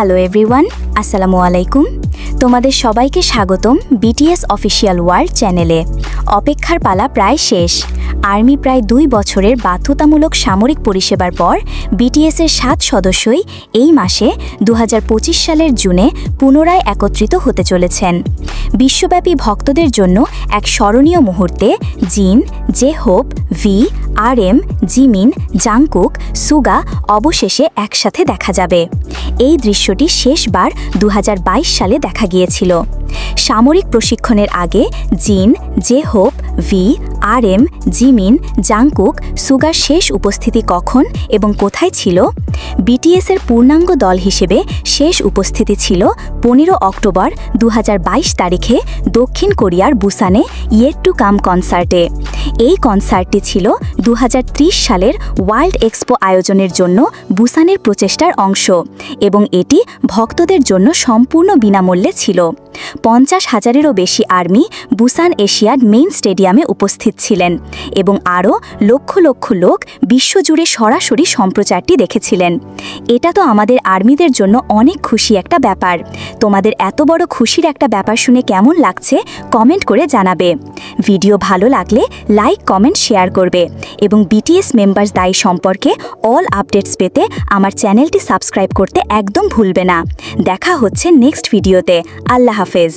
Hello everyone আসসালামু আলাইকুম তোমাদের সবাইকে স্বাগতম বিটিএস অফিসিয়াল ওয়ার্ল্ড চ্যানেলে অপেক্ষার পালা প্রায় শেষ। আর্মি প্রায় দুই বছরের বাধ্যতামূলক সামরিক পরিষেবার পর বিটিএসের সাত সদস্যই এই মাসে দু হাজার পঁচিশ সালের জুনে পুনরায় একত্রিত হতে চলেছেন। বিশ্বব্যাপী ভক্তদের জন্য এক স্মরণীয় মুহূর্তে Jin J Hope V R M Jimin Jungkook Suga অবশেষে একসাথে দেখা যাবে। এই দৃশ্যটি শেষবার দু হাজার বাইশ সালে দেখা গিয়েছিল। সামরিক প্রশিক্ষণের আগে Jin J Hope V R M Jimin Jungkook sugar শেষ উপস্থিতি কখন এবং কোথায় ছিল? বিটিএসের পূর্ণাঙ্গ দল হিসেবে শেষ উপস্থিতি ছিল পনেরো অক্টোবর দু হাজার বাইশ তারিখে দক্ষিণ কোরিয়ার বুসানে ইয়েট টু কাম কনসার্টে। এই কনসার্টটি ছিল দু হাজার ত্রিশ সালের ওয়ার্ল্ড এক্সপো আয়োজনের জন্য বুসানের প্রচেষ্টার অংশ এবং এটি ভক্তদের জন্য সম্পূর্ণ বিনামূল্যে ছিল। পঞ্চাশ হাজারেরও বেশি আর্মি বুসান এশিয়ার মেইন স্টেডিয়ামে উপস্থিত ছিলেন এবং আরও লক্ষ লক্ষ লোক বিশ্বজুড়ে সরাসরি সম্প্রচারটি দেখেছিলেন। এটা তো আমাদের আর্মিদের জন্য অনেক খুশি একটা ব্যাপার। তোমাদের এত বড় খুশির একটা ব্যাপার শুনে কেমন লাগছে কমেন্ট করে জানাবে। ভিডিও ভালো লাগলে লাইক, কমেন্ট, শেয়ার করবে এবং বিটিএস মেম্বার্স দায়ী সম্পর্কে অল আপডেটস পেতে আমার চ্যানেলটি সাবস্ক্রাইব করতে একদম ভুলবে না। দেখা হচ্ছে নেক্সট ভিডিওতে। আল্লাহ হাফেজ।